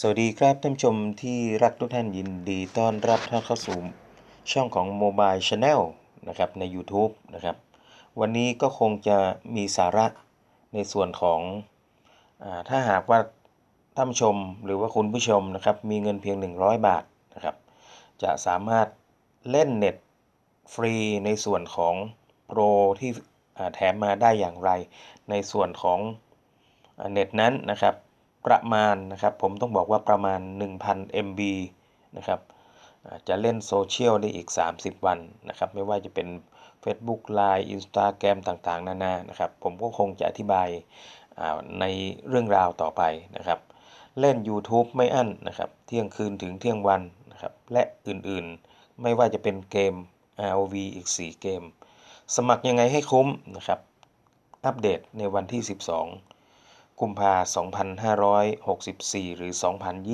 สวัสดีครับท่านผู้ชมที่รักทุกท่านยินดีต้อนรับท่านเข้าสู่ช่องของ Mobile Channel นะครับใน YouTube นะครับวันนี้ก็คงจะมีสาระในส่วนของอถ้าหากว่าท่านผู้ชมหรือว่าคุณผู้ชมนะครับมีเงินเพียง 100 บาทนะครับจะสามารถเล่นเน็ตฟรีในส่วนของโปรที่แถมมาได้อย่างไร ในส่วนของเน็ตนั้นนะครับ ประมาณนะครับ ผมต้องบอกว่าประมาณ 1,000 MB นะครับจะเล่นโซเชียลได้อีก 30 วันนะครับ ไม่ว่าจะเป็น Facebook Line Instagram ต่างๆ นานานะครับ ผมก็คงจะอธิบายในเรื่องราวต่อไปนะครับ เล่น YouTube ไม่อั้นนะครับ เที่ยงคืนถึงเที่ยงวันนะครับ และอื่นๆ ไม่ว่าจะเป็นเกม ROV อีก 4 เกม สมัครยังไงให้คุ้มนะครับ อัปเดตในวันที่ 12 กุมภา2564 หรือ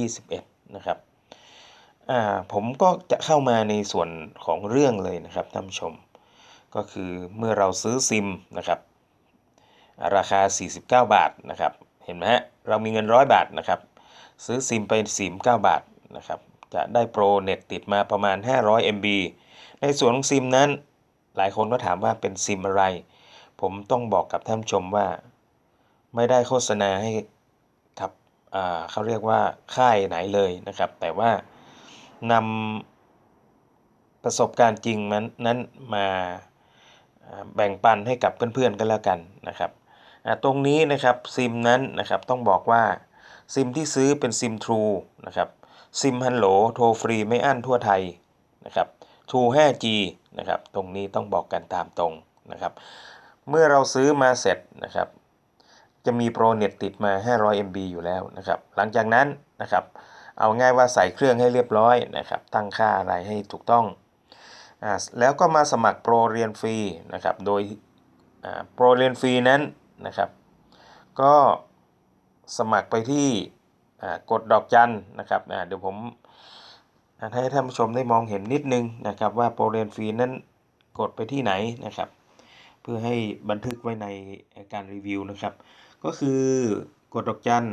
2021 นะครับอ่าผมก็จะเข้ามาในส่วนของเรื่องเลยนะครับท่านผู้ชม ก็คือเมื่อเราซื้อซิมนะครับ ราคา 49 บาทนะครับ เห็นไหมฮะ เรามีเงินร้อยบาทนะครับ ซื้อซิมไป 49 บาทนะครับ จะได้โปรเน็ตติดมาประมาณ 500 MB ในส่วนของซิมนั้น หลายคนก็ถามว่าเป็นซิมอะไร ผมต้องบอกกับท่านผู้ชมว่า ไม่ได้โฆษณาให้กับเขาเรียกว่าค่ายไหนเลยนะครับ แต่ว่านำประสบการณ์จริงนั้นนั้นมาแบ่งปันให้กับเพื่อนๆกันแล้วกันนะครับตรงนี้นะครับซิมนั้นนะครับต้องบอกว่าซิมที่ซื้อเป็นซิม True นะครับซิมฮัลโหลโทรฟรีไม่อั้นทั่วไทยนะครับ True 5G นะครับตรงนี้ต้องบอกกันตามตรงนะครับ เมื่อเราซื้อมาเสร็จนะครับ จะมีโปรเน็ตติดมา 500 MB อยู่แล้วนะครับ หลังจากนั้นนะครับ เอาง่ายว่าใส่เครื่องให้เรียบร้อยนะครับ ตั้งค่าอะไรให้ถูกต้องอแล้วก็มาสมัครโปรเรียนฟรีนะครับ โดยโปรเรียนฟรีนั้นนะครับ ก็สมัครไปที่กดดอกจันนะครับเดี๋ยวผมให้ท่านผู้ชมได้มองเห็นนิดนึงนะครับ ว่าโปรเรียนฟรีนั้นกดไปที่ไหนนะครับ เพื่อให้บันทึกไว้ในการรีวิวนะครับ ก็คือกดดอกจัน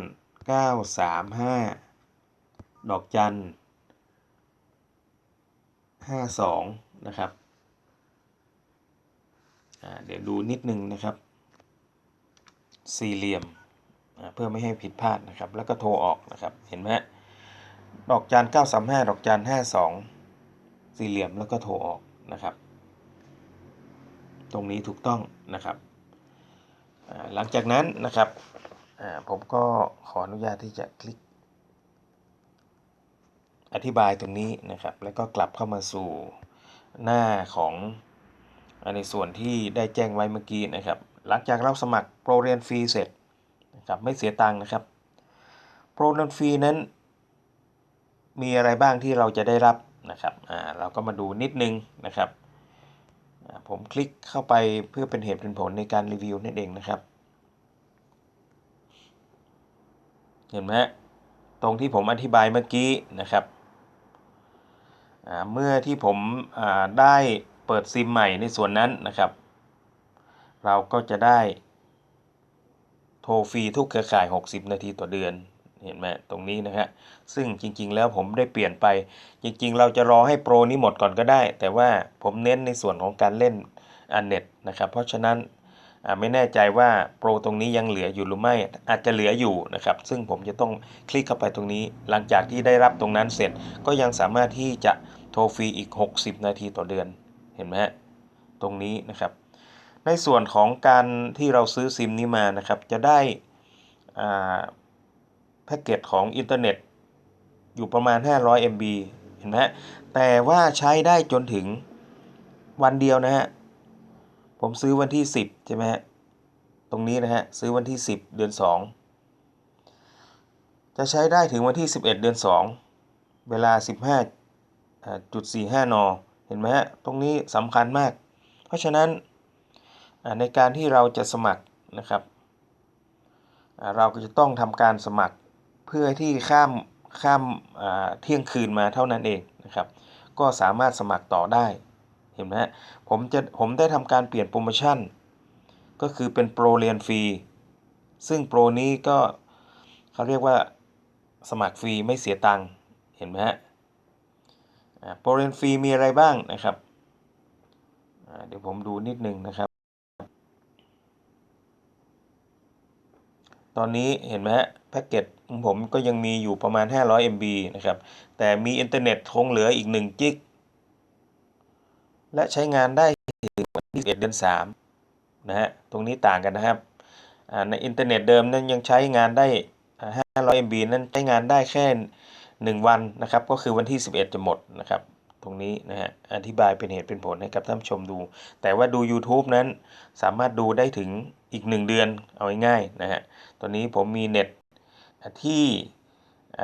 935 ดอกจัน52 นะครับ เดี๋ยวดูนิดนึงนะครับ สี่เหลี่ยม เพื่อไม่ให้ผิดพลาดนะครับ แล้วก็โทรออกนะครับ เห็นไหมดอกจัน935 ดอกจัน52 สี่เหลี่ยมแล้วก็โทรออกนะครับ ตรงนี้ถูกต้องนะครับ หลังจากนั้นนะครับผมก็ขออนุญาตที่จะคลิก อธิบายตรงนี้นะครับ แล้วก็กลับเข้ามาสู่หน้าของในส่วนที่ได้แจ้งไว้เมื่อกี้นะครับ หลังจากเราสมัครโปรเรียนฟรีเสร็จนะครับไม่เสียตังค์นะครับโปรเรียนฟรีนั้น มีอะไรบ้างที่เราจะได้รับนะครับเราก็มาดูนิดนึงนะครับ ผมคลิกเข้าไปเพื่อเป็นเหตุเป็นผลในการรีวิวนั่นเองนะครับ เห็นไหมตรงที่ผมอธิบายเมื่อกี้นะครับ เมื่อที่ผมได้เปิดซิมใหม่ในส่วนนั้นนะครับ เราก็จะได้โทรฟรีทุกเครือข่าย 60 นาทีต่อเดือน เห็นไหมตรงนี้นะฮะซึ่งจริง ๆ แล้วผมได้เปลี่ยนไป จริง ๆ เราจะรอให้โปรนี้หมดก่อนก็ได้ แต่ว่าผมเน้นในส่วนของการเล่นอันเน็ตนะครับเพราะฉะนั้นไม่แน่ใจว่าโปรตรงนี้ยังเหลืออยู่หรือไม่อาจจะเหลืออยู่นะครับ ซึ่งผมจะต้องคลิกเข้าไปตรงนี้ หลังจากที่ได้รับตรงนั้นเสร็จก็ยังสามารถที่จะโทรฟรีอีก 60 นาทีต่อเดือนเห็นไหมฮะตรงนี้นะครับ ในส่วนของการที่เราซื้อซิมนี้มานะครับ จะได้อ่า แพ็กเกจของอินเทอร์เน็ต อยู่ประมาณ 500 MB เห็นไหมฮะแต่ว่าใช้ได้จนถึงวันเดียวนะฮะ ผมซื้อวันที่ 10 ใช่ไหมฮะ ตรงนี้นะฮะ ซื้อวันที่ 10 เดือน 2 จะใช้ได้ถึงวันที่ 11 เดือน 2 เวลา 15.45 น เห็นไหมฮะ ตรงนี้สำคัญมาก เพราะฉะนั้นในการที่เราจะสมัครนะครับ เราก็จะต้องทำการสมัคร เพื่อที่ข้ามข้ามเที่ยงคืนมาเท่านั้นเองนะครับ ก็สามารถสมัครต่อได้ เห็นไหมฮะผมจะผมได้ทำการเปลี่ยนโปรโมชั่น ก็คือเป็นโปรเรียนฟรี ซึ่งโปรนี้ก็เขาเรียกว่าสมัครฟรีไม่เสียตังค์เห็นไหมฮะโปรเรียนฟรีมีอะไรบ้างนะครับเดี๋ยวผมดูนิดนึงนะครับ ตอนนี้เห็นไหมฮะแพ็กเกจของผมก็ยังมีอยู่ประมาณ 500 MB นะครับ แต่มีอินเทอร์เน็ตคงเหลืออีก1กิก และใช้งานได้ถึงวันที่11เดือน3นะฮะ ตรงนี้ต่างกันนะครับ ในอินเทอร์เน็ตเดิมนั้นยังใช้งานได้ 500 MB นั้นใช้งานได้แค่ 1 วันนะครับ ก็คือวันที่ 11 จะหมดนะครับ ตรงนี้นะฮะอธิบายเป็นเหตุเป็นผลให้กับท่านชมดู แต่ว่าดู YouTube นั้นสามารถดูได้ถึงอีก 1 เดือนเอาง่ายๆนะฮะตอนนี้ผมมีเน็ตที่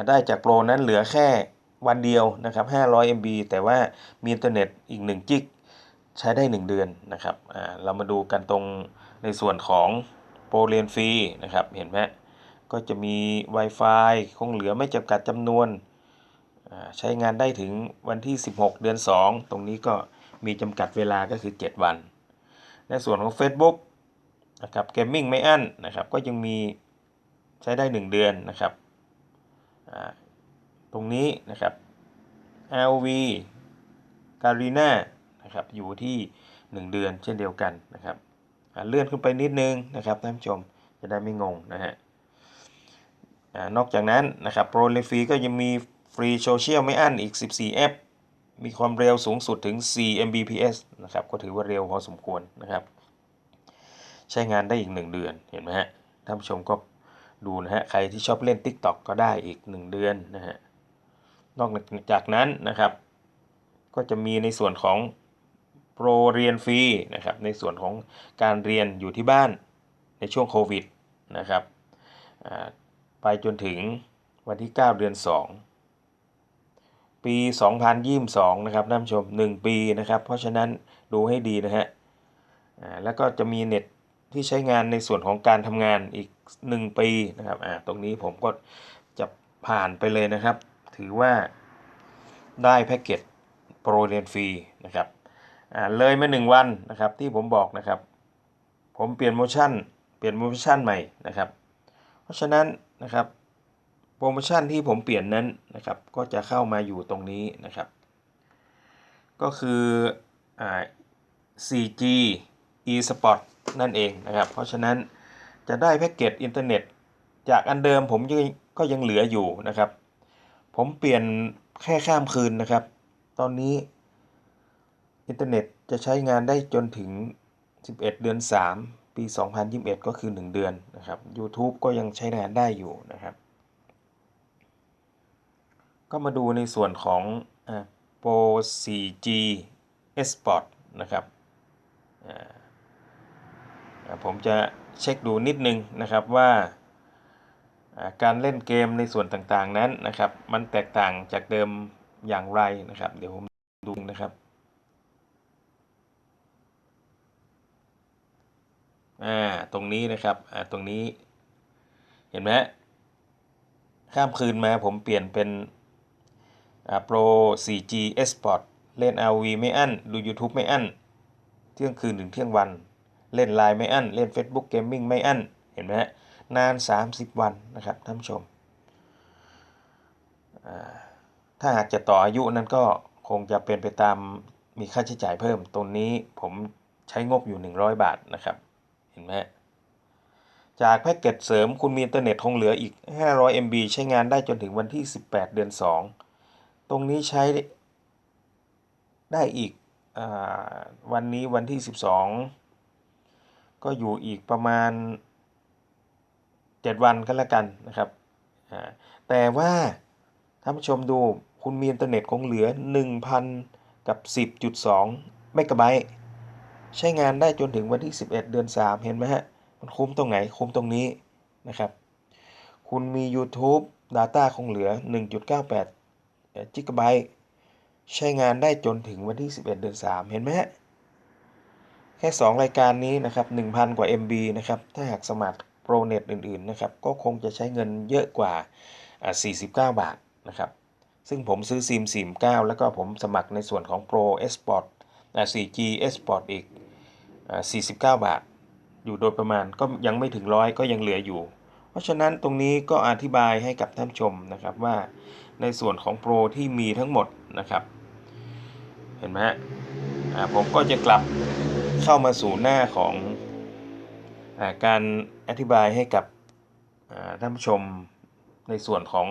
ได้จากโปรนั้นเหลือแค่วันเดียวนะครับ 500 MB แต่ว่ามีอินเทอร์เน็ตอีก1กิกใช้ได้ 1 เดือนนะครับอ่าเรามาดูกันตรงในส่วนของโปรเรียนฟรีนะครับ เห็นไหมก็จะมี Wi-Fi คงเหลือไม่จำกัดจำนวน ใช้งานได้ถึงวันที่ 16 เดือน 2 ตรงนี้ก็มีจำกัดเวลาก็คือ 7 วัน ในส่วนของ Facebook นะครับเกมมิ่งไม่อั้นนะครับก็ยังมีใช้ได้ 1 เดือนนะครับตรงนี้นะครับ LV g a r i n a นะครับอยู่ที่ 1 เดือนเช่นเดียวกันนะครับเลื่อนขึ้นไปนิดนึงนะครับท่านผู้ชมจะได้ไม่งงนะฮะนอกจากนั้นนะครับโปรเลฟีก็ยังมี ฟรีโซเชียลไม่อั้นอีก 14 แอป มีความเร็วสูงสุดถึง 4 Mbps นะครับ ก็ถือว่าเร็วพอสมควรนะครับ ใช้งานได้อีก 1 เดือน เห็นไหมฮะ ท่านผู้ชมก็ดูนะฮะ ใครที่ชอบเล่น TikTok ก็ได้อีก 1 เดือนนะฮะ นอกจากนั้นนะครับ ก็จะมีในส่วนของโปรเรียนฟรีนะครับ ในส่วนของการเรียนอยู่ที่บ้านในช่วงโควิดนะครับ ไปจนถึงวันที่ 9 เดือน 2 ปี 2022 นะครับท่านผู้ชม 1 ปีนะครับ เพราะฉะนั้นดูให้ดีนะฮะแล้วก็จะมีเน็ตที่ใช้งานในส่วนของการทำงานอีก 1 ปีนะครับอ่าตรงนี้ผมก็จะผ่านไปเลยนะครับ ถือว่าได้แพ็กเกจโปรเรียนฟรีนะครับอ่าเลยมา 1 วันนะครับที่ผมบอกนะครับ ผมเปลี่ยนโมชั่นเปลี่ยนโมชั่นใหม่นะครับ เพราะฉะนั้นนะครับ โปรโมชั่นที่ผมเปลี่ยนนั้นนะครับ ก็จะเข้ามาอยู่ตรงนี้นะครับ ก็คืออ่า 4G eSport นั่นเองนะครับ เพราะฉะนั้นจะได้แพ็กเกจอินเทอร์เน็ต จากอันเดิมผมก็ยังเหลืออยู่นะครับ ผมเปลี่ยนแค่ข้ามคืนนะครับ ตอนนี้อินเทอร์เน็ตจะใช้งานได้จนถึง 11 เดือน 3 ปี 2021 ก็คือ 1 เดือนนะครับ YouTube ก็ยังใช้งานได้อยู่นะครับ ก็มาดูในส่วนของ Pro 4G Sport นะครับผมจะเช็คดูนิดนึงนะครับว่าการเล่นเกมในส่วนต่างๆนั้นนะครับ มันแตกต่างจากเดิมอย่างไรนะครับ เดี๋ยวผมดูนะครับอ่าตรงนี้นะครับอ่าตรงนี้เห็นไหมข้ามคืนมาผมเปลี่ยนเป็น อ่า Pro 4G Sport เล่น RV ไม่อั้น ดู YouTube ไม่อั้น เที่ยงคืนถึงเที่ยงวัน เล่นไลน์ไม่อั้น เล่น Facebook Gaming ไม่อั้น เห็นไหมฮะ นาน 30 วันนะครับท่านผู้ชม ถ้าหากจะต่ออายุนั้นก็คงจะเป็นไปตามมีค่าใช้จ่ายเพิ่ม ตรงนี้ผมใช้งบอยู่ 100 บาทนะครับ เห็นไหมจากแพ็กเกจเสริมคุณมีอินเทอร์เน็ตคงเหลืออีก 500 MB ใช้งานได้จนถึงวันที่ 18 เดือน 2 ตรงนี้ใช้ได้อีกอวันนี้วันที่ 12 ก็อยู่อีกประมาณ 7 วันก็แล้วกันนะครับ แต่ว่าท่านผู้ชมดูคุณมีอินเทอร์เน็ตคงเหลือ 1,000 กับ 10.2เมกะไบต์ใช้งานได้จนถึงวันที่ 11 เดือน 3 เห็นไหมฮะ มันคุ้มตรงไหน คุ้มตรงนี้นะครับ คุณมี YouTube Data คงเหลือ 1.98 กิกะไบต์ใช้งานได้จนถึงวันที่ 11 เดือน 3 เห็นไหมฮะ แค่ 2 รายการนี้นะครับ 1,000 กว่า MB นะครับ ถ้าหากสมัครโปรเน็ตอื่น ๆ นะครับ ก็คงจะใช้เงินเยอะกว่า 49 บาทนะครับ ซึ่งผมซื้อซิม 49 แล้วก็ผมสมัครในส่วนของ Pro Esport 4G Esport อีก 49 บาท อยู่โดยประมาณก็ยังไม่ถึงร้อยก็ยังเหลืออยู่ เพราะฉะนั้นตรงนี้ก็อธิบายให้กับท่านชมนะครับว่า ในส่วนของโปรที่มีทั้งหมดนะครับ เห็นไหมฮะผมก็จะกลับเข้ามาสู่หน้าของอการอธิบายให้กับท่านผู้ชมในส่วนของ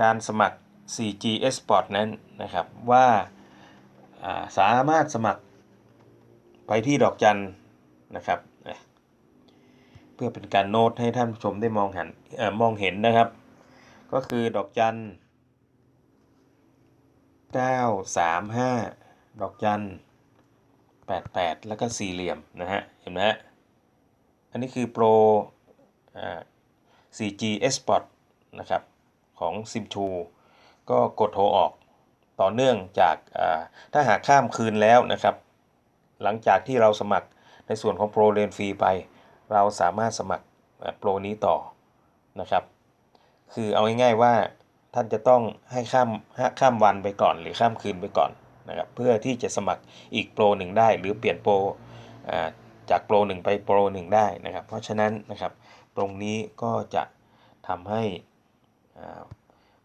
การสมัคร 4G Export นั้นนะครับว่าาสามารถสมัครไปที่ดอกจันนะครับ เพื่อเป็นการโน้ตให้ท่านผู้ชมได้มองเห็นอมองเห็นนะครับ ก็คือดอกจัน935ดอกจัน88แล้วก็สี่เหลี่ยมนะฮะ เห็นไหมฮะ อันนี้คือโปรอ่ 4G Export นะครับ ของ SIM2 ก็กดโทรออกต่อเนื่องจากอ่าถ้าหากข้ามคืนแล้วนะครับ หลังจากที่เราสมัครในส่วนของโปรเรียนฟรีไป เราสามารถสมัครโปรนี้ต่อนะครับ คือเอาง่ายๆว่าท่านจะต้องให้ข้ามข้ามวันไปก่อน หรือข้ามคืนไปก่อนนะครับเพื่อที่จะสมัครอีกโปรหนึ่งได้ หรือเปลี่ยนโปรจากโปรหนึ่งไปโปรหนึ่งได้นะครับ เพราะฉะนั้นนะครับตรงนี้ก็จะทำให้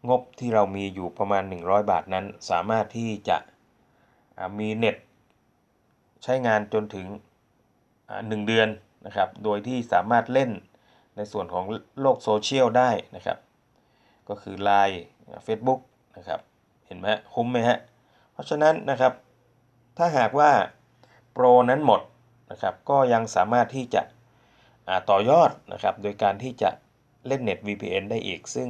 งบที่เรามีอยู่ประมาณ 100 บาทนั้น สามารถที่จะมีเน็ตใช้งานจนถึงอ่าหนึ่งเดือนนะครับ โดยที่สามารถเล่นในส่วนของโลกโซเชียลได้นะครับ ก็คือ Line Facebook นะครับ เห็นไหมฮะคุ้มไหมฮะ เพราะฉะนั้นนะครับ ถ้าหากว่าโปรนั้นหมดนะครับ ก็ยังสามารถที่จะต่อยอดนะครับ โดยการที่จะเล่นเน็ต VPN ได้อีก ซึ่ง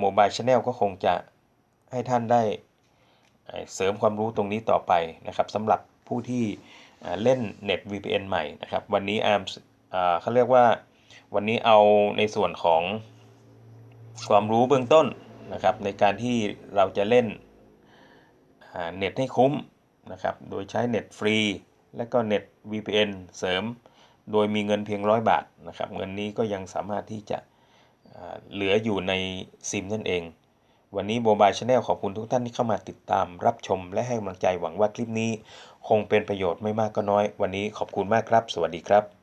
โมบายช n แนลก็คงจะให้ท่านได้เสริมความรู้ตรงนี้ต่อไปนะครับสำหรับผู้ที่เล่นเน็ต VPN ใหม่นะครับ วันนี้อาร์มเขาเรียกว่าวันนี้เอาในส่วนของ ความรู้เบื้องต้นนะครับในการที่เราจะเล่นเน็ตให้คุ้มนะครับโดยใช้เน็ตฟรี และก็เน็ต VPN เสริม โดยมีเงินเพียงร้อยบาทนะครับเงินนี้ก็ยังสามารถที่จะเหลืออยู่ในซิมนั่นเอง วันนี้โมบายชาแนลขอบคุณทุกท่านที่เข้ามาติดตามรับชมและให้กำลังใจหวังว่าคลิปนี้ คงเป็นประโยชน์ไม่มากก็น้อย วันนี้ขอบคุณมากครับ สวัสดีครับ